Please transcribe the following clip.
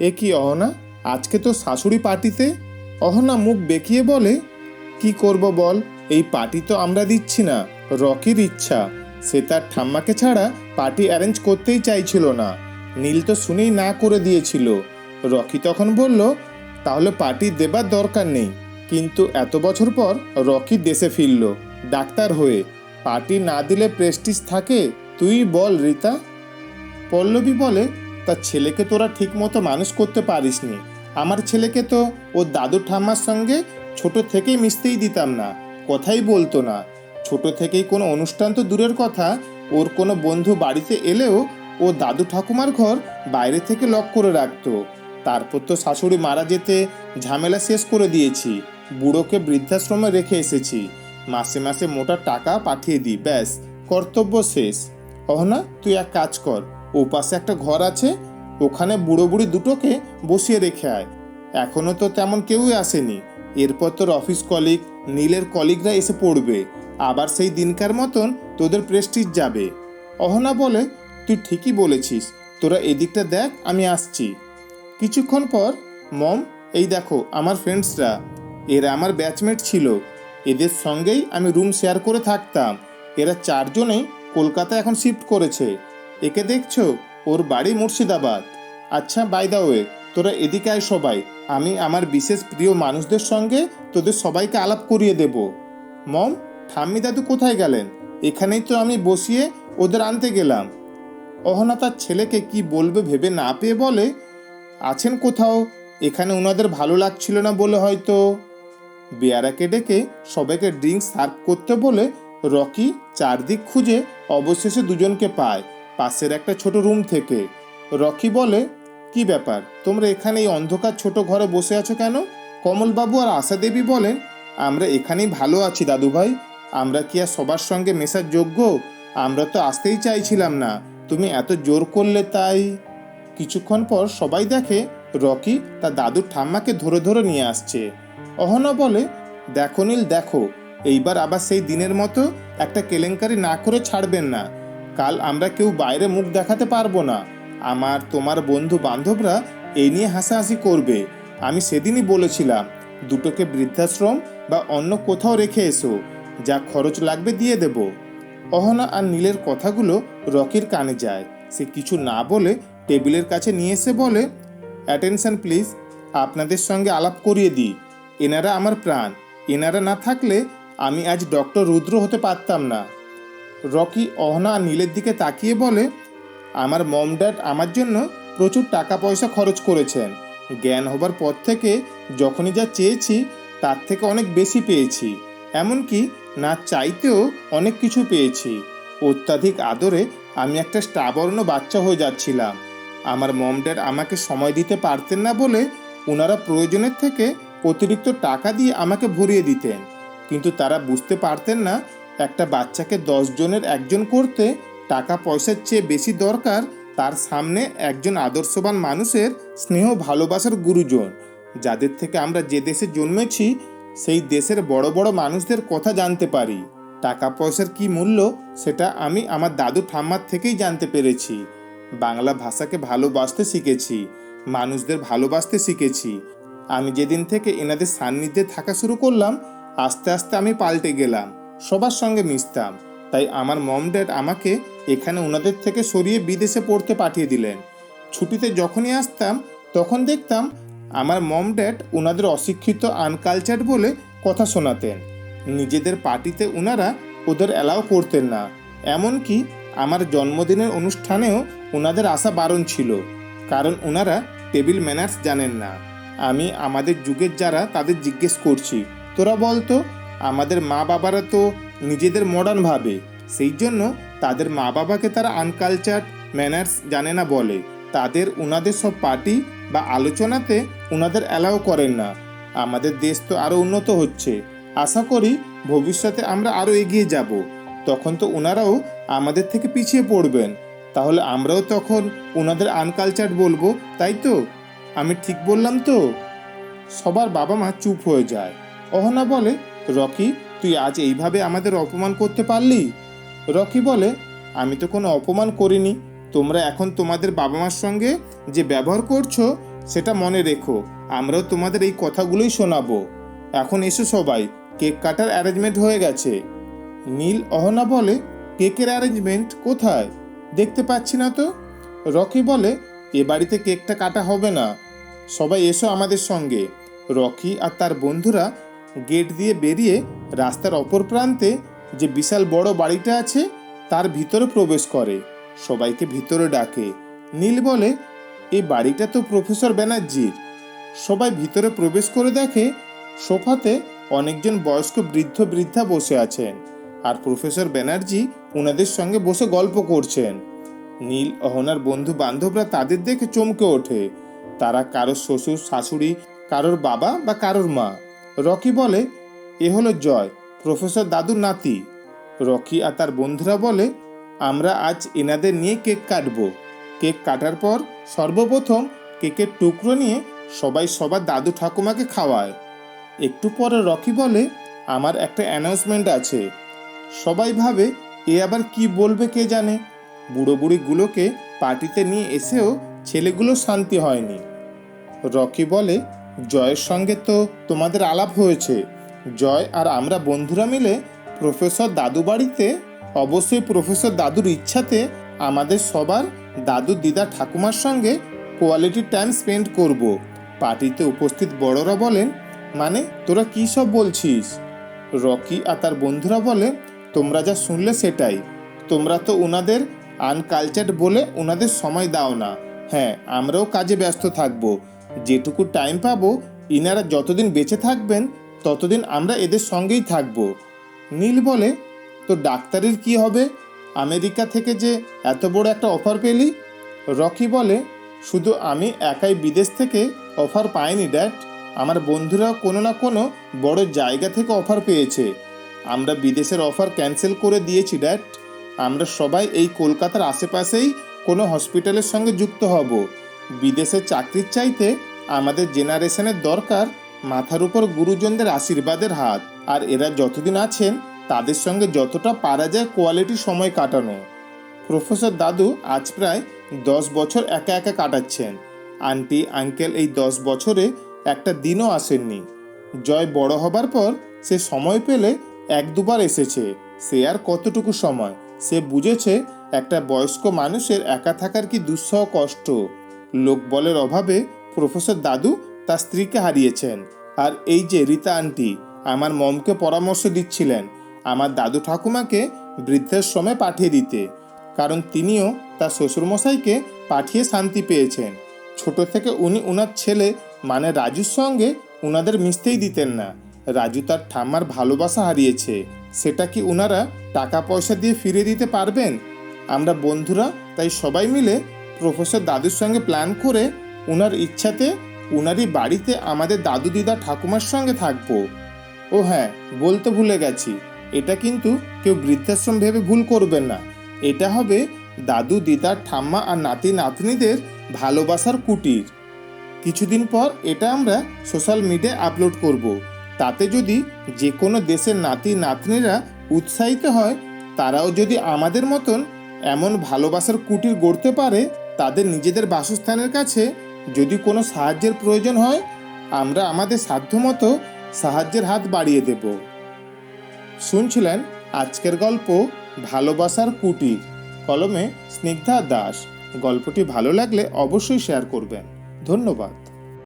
এ কি অহনা? আজকে তো শাশুড়ি পার্টিতে? অহনা মুখ বেঁকিয়ে বলে, কি করব বল? এই পার্টি তো আমরা দিচ্ছি না, রকির ইচ্ছা। সে তার ঠাম্মাকে ছাড়া পার্টি অ্যারেঞ্জ করতেই চাইছিল না। নীল তো শুনেই না করে দিয়েছিল। রকি তখন বলল, তাহলে পার্টি দেবার দরকার নেই। কিন্তু এত বছর পর রকি দেশে ফিরল, ডাক্তার হয়ে। পার্টি না দিলে প্রেস্টিজ থাকে, তুই বল রীতা। পল্লবী বলে তার ছেলেকে তোরা ঠিকমতো মানুষ করতে পারিসনি। আমার ছেলেকে তো ওর দাদু ঠাম্মার সঙ্গে ছোট থেকেই মিশতেই দিতাম না, কথাই বলতো না। ছোট থেকেই কোনো অনুষ্ঠান তো দূরের কথা, ওর কোনো বন্ধু বাড়িতে এলেও ও দাদু ঠাকুমার ঘর বাইরে থেকে লক করে রাখতো। তারপর তো শাশুড়ি মারা যেতে ঝামেলা শেষ করে দিয়েছি, বুড়োকে বৃদ্ধাশ্রমে রেখে এসেছি। মাসে মাসে মোটা টাকা পাঠিয়ে দিই, ব্যাস, কর্তব্য শেষ। অহনা, তুই এক কাজ কর ও পাশে একটা ঘর আছে, ওখানে বুড়ো বুড়ি দুটোকে বসিয়ে রেখে আয়। এখনও তো তেমন কেউই আসেনি। এরপর তোর অফিস কলিগ নীলের কলিগরা এসে পড়বে। আবার সেই দিনকার মতন তোদের প্রেস্টিজ যাবে। অহনা বলে, তুই ঠিকই বলেছিস। তোরা এদিকটা দেখ, আমি আসছি। কিছুক্ষণ পর, মম, এই দেখো, আমার ফ্রেন্ডসরা এরা আমার ব্যাচমেট ছিল। এদের সঙ্গেই আমি রুম শেয়ার করে থাকতাম। এরা চারজনেই কলকাতা এখন শিফট করেছে। একে দেখছ? ওর বাড়ি মুর্শিদাবাদ। আচ্ছা বাই দা ওয়ে তোরা এদিকে আয় সবাই। আমি আমার বিশেষ প্রিয় মানুষদের সঙ্গে তোদের সবাইকে আলাপ করিয়ে দেব। মম, ঠাম্মি দাদু কোথায় গেলেন? এখানেই তো আমি বসিয়ে ওদের আনতে গেলাম। অহনা তার ছেলেকে কি বলবে ভেবে না পেয়ে বলে, আছেন কোথাও? এখানে ওনাদের ভালো লাগছিল না বলে হয়তো। বেয়ারাকে ডেকে সবাইকে ড্রিঙ্কস সার্ভ করতে বলে রকি চারদিক খুঁজে অবশেষে দুজনকে পায়। পাশের একটা ছোট রুম থেকে। রকি বলে, কি ব্যাপার? তোমরা এখানে এই অন্ধকার ছোট ঘরে বসে আছো কেন? কমলবাবু আর আশা দেবী বলেন আমরা এখানেই ভালো আছি দাদুভাই। আমরা কি আর সবার সঙ্গে মেশার যোগ্য? আমরা তো আসতেই চাইছিলাম না। তুমি এত জোর করলে তাই? কিছুক্ষণ পর সবাই দেখে রকি তার দাদুর ঠাম্মাকে ধরে ধরে নিয়ে আসছে। অহনা বলে, দেখো নীল, দেখো, এইবার আবার সেই দিনের মতো একটা কেলেঙ্কারি না করে ছাড়বেন না। কাল আমরা কেউ বাইরে মুখ দেখাতে পারব না। আমার, তোমার বন্ধু বান্ধবরা এই নিয়ে হাসাহাসি করবে। আমি সেদিনই বলেছিলাম, দুটোকে বৃদ্ধাশ্রম বা অন্য কোথাও রেখে এসো, যা খরচ লাগবে দিয়ে দেব। অহনা আর নীলের কথাগুলো রকির কানে যায়। সে কিছু না বলে টেবিলের কাছে নিয়ে এসে বলে, অ্যাটেনশন প্লিজ, আপনাদের সঙ্গে আলাপ করিয়ে দিই। এনারা আমার প্রাণ। এনারা না থাকলে আমি আজ ডক্টর রুদ্র হতে পারতাম না। রকি অহনা নীলের দিকে তাকিয়ে বলে, আমার মম ড্যাড আমার জন্য প্রচুর টাকা পয়সা খরচ করেছেন। জ্ঞান হবার পর থেকে যখনই যা চেয়েছি, তার থেকে অনেক বেশি পেয়েছি। এমনকি না চাইতেও অনেক কিছু পেয়েছি। অত্যাধিক আদরে আমি একটা স্টাবর্ণ বাচ্চা হয়ে যাচ্ছিলাম। আমার মম ড্যাড আমাকে সময় দিতে পারতেন না বলে ওনারা প্রয়োজনের থেকে অতিরিক্ত টাকা দিয়ে আমাকে ভরিয়ে দিতেন। কিন্তু তারা বুঝতে পারতেন না একটা বাচ্চাকে জনের একজন করতে টাকা পয়সার চেয়ে বেশি দরকার তার সামনে একজন আদর্শবান মানুষের স্নেহ ভালোবাসার গুরুজন। যাদের থেকে আমরা যে দেশে জন্মেছি, সেই দেশের বড় বড় মানুষদের কথা জানতে পারি। টাকা পয়সার কি মূল্য, সেটা আমি আমার দাদু ঠাম্মার থেকেই জানতে পেরেছি। বাংলা ভাষাকে ভালোবাসতে শিখেছি, মানুষদের ভালোবাসতে শিখেছি। আমি যেদিন থেকে এনাদের সান্নিধ্যে থাকা শুরু করলাম, আস্তে আস্তে আমি পাল্টে গেলাম। সবার সঙ্গে মিশতাম। তাই আমার মম ড্যাড আমাকে এখানে ওনাদের থেকে সরিয়ে বিদেশে পড়তে পাঠিয়ে দিলেন। ছুটিতে যখনই আসতাম, তখন দেখতাম আমার মম ড্যাড ওনাদের অশিক্ষিত আনকালচার বলে কথা শোনাতেন। নিজেদের পার্টিতে ওনারা ওদের অ্যালাউ করতেন না। এমনকি আমার জন্মদিনের অনুষ্ঠানেও ওনাদের আসা বারণ ছিল, কারণ ওনারা টেবিল ম্যানার্স জানেন না। আমি আমাদের যুগের যারা তাদের জিজ্ঞেস করছি, তোরা বলতো আমাদের মা বাবারা তো নিজেদের মডার্ন ভাবে। সেই জন্য তাদের মা বাবাকে তারা আনকালচার ম্যানার্স জানে না বলে। তাদের ওনাদের সব পার্টি বা আলোচনাতে ওনাদের অ্যালাউ করেন না। আমাদের দেশ তো আরও উন্নত হচ্ছে। আশা করি ভবিষ্যতে আমরা আরও এগিয়ে যাব। তখন তো ওনারাও আমাদের থেকে পিছিয়ে পড়বেন। তাহলে আমরাও তখন ওনাদের আনকালচার বলব, তাই তো? আমি ঠিক বললাম তো? সবার বাবা মা চুপ হয়ে যায়। অহনা বলে রকি, তুই আজ এইভাবে আমাদের অপমান করতে পারলি? রকি বলে, আমি তো কোনো অপমান করিনি। তোমরা এখন তোমাদের বাবা মার সঙ্গে যে ব্যবহার করছ, সেটা মনে রেখো। আমরাও তোমাদের এই কথাগুলোই শোনাবো। এখন এসো সবাই, কেক কাটার অ্যারেঞ্জমেন্ট হয়ে গেছে। নীল অহনা বলে, কেকের অ্যারেঞ্জমেন্ট কোথায়? দেখতে পাচ্ছি না তো? রকি বলে, এ বাড়িতে কেকটা কাটা হবে না। সবাই এসো আমাদের সঙ্গে। রকি আর তার বন্ধুরা গেট দিয়ে বেরিয়ে রাস্তার অপর প্রান্তে যে বিশাল বড় বাড়িটা আছে, তার ভিতরে প্রবেশ করে। সবাইকে ভিতরে ডাকে। নীল বলে এই বাড়িটা তো প্রফেসর ব্যানার্জির। সবাই ভিতরে প্রবেশ করে দেখে, সোফাতে অনেকজন বয়স্ক বৃদ্ধ বৃদ্ধা বসে আছেন আর প্রফেসর ব্যানার্জি ওনাদের সঙ্গে বসে গল্প করছেন। নীল, অহনার বন্ধু বান্ধবরা তাদের দেখে চমকে ওঠে। তারা কারোর শ্বশুর, শাশুড়ি, কারোর বাবা বা কারোর মা। রকি বলে, এ হলো জয়, প্রফেসর দাদুর নাতি। রকি আর তার বন্ধুরা বলে, আমরা আজ এনাদের নিয়ে কেক কাটবো। কেক কাটার পর সর্বপ্রথম কেকের টুকরো নিয়ে সবাই সবার দাদু ঠাকুমাকে খাওয়ায়। একটু পরে রকি বলে, আমার একটা অ্যানাউন্সমেন্ট আছে। সবাই ভাবে, এ আবার কি বলবে কে জানে? বুড়ো বুড়িগুলোকে পার্টিতে নিয়ে এসেও ছেলেগুলো শান্তি হয়নি। রকি বলে জয়ের সঙ্গে তো তোমাদের আলাপ হয়েছে। জয় আর আমরা বন্ধুরা মিলে প্রফেসর দাদু বাড়িতে, অবশ্যই প্রফেসর দাদুর ইচ্ছাতে আমাদের সবার দাদু দিদা ঠাকুমার সঙ্গে কোয়ালিটি টাইম স্পেন্ড করব। পার্টিতে উপস্থিত বড়রা বলেন মানে তোরা কী সব বলছিস? রকি আর তার বন্ধুরা বলে, তোমরা যা শুনলে সেটাই। তোমরা তো ওনাদের আনকালচার্ড বলে ওনাদের সময় দাও না। হ্যাঁ আমরাও কাজে ব্যস্ত থাকব। যেটুকু টাইম পাবো, ইনারা যতদিন বেঁচে থাকবেন, ততদিন আমরা এদের সঙ্গেই থাকব। নীল বলে তো ডাক্তারের কি হবে? আমেরিকা থেকে যে এত বড় একটা অফার পেলি? রকি বলে, শুধু আমি একাই বিদেশ থেকে অফার পাইনি, ড্যাড। আমার বন্ধুরা কোনো না কোনো বড় জায়গা থেকে অফার পেয়েছে। আমরা বিদেশের অফার ক্যান্সেল করে দিয়েছি, ড্যাড। আমরা সবাই এই কলকাতার আশেপাশেই কোনো হসপিটালের সঙ্গে যুক্ত হব। বিদেশের চাকরির চাইতে আমাদের জেনারেশনের দরকার মাথার উপর গুরুজনদের আশীর্বাদের হাত। আর এরা যতদিন আছেন, তাদের সঙ্গে যতটা পারা যায় কোয়ালিটি সময় কাটানো। প্রফেসর দাদু আজ প্রায় দশ বছর একা একা কাটাচ্ছেন। আন্টি, আঙ্কেল এই দশ বছরে একটা দিনও আসেননি। জয় বড় হবার পর সে সময় পেলে এক দুবার এসেছে। সে আর কতটুকু সময়? সে বুঝেছে একটা বয়স্ক মানুষের একা থাকার কি দুঃসহ কষ্ট। লোকবলের অভাবে প্রফেসর দাদু তার স্ত্রীকে হারিয়েছেন। আর এই যে রীতা আন্টি, আমার মমকে পরামর্শ দিচ্ছিলেন আমার দাদু ঠাকুমাকে বৃদ্ধের বৃদ্ধাশ্রমে পাঠিয়ে দিতে। কারণ তিনিও তার শ্বশুরমশাইকে পাঠিয়ে শান্তি পেয়েছেন। ছোট থেকে উনি ওনার ছেলে মানে রাজুর সঙ্গে ওনাদের মিশতেই দিতেন না। রাজু তার ঠাম্মার ভালোবাসা হারিয়েছে। সেটা কি ওনারা টাকা পয়সা দিয়ে ফিরে দিতে পারবেন? আমরা বন্ধুরা তাই সবাই মিলে প্রফেসর দাদুর সঙ্গে প্ল্যান করে ওনার ইচ্ছাতে ওনারই বাড়িতে আমাদের দাদু দিদা ঠাকুমার সঙ্গে থাকব। ও হ্যাঁ বলতে ভুলে গেছি। এটা কিন্তু কেউ বৃদ্ধাশ্রম ভেবে ভুল করবেন না। এটা হবে দাদু দিদার ঠাম্মা আর নাতি নাতনিদের ভালোবাসার কুটির। কিছুদিন পর এটা আমরা সোশ্যাল মিডিয়ায় আপলোড করব। তাতে যদি যে কোনো দেশের নাতি নাতনিরা উৎসাহিত হয়, তারাও যদি আমাদের মতন এমন ভালোবাসার কুটির গড়তে পারে তাদের নিজেদের বাসস্থানের কাছে যদি কোনো সাহায্যের প্রয়োজন হয়, আমরা আমাদের সাধ্যমতো সাহায্যের হাত বাড়িয়ে দেব। শুনছিলেন আজকের গল্প ভালোবাসার কুটির, কলমে স্নিগ্ধা দাস। গল্পটি ভালো লাগলে অবশ্যই শেয়ার করবেন। ধন্যবাদ।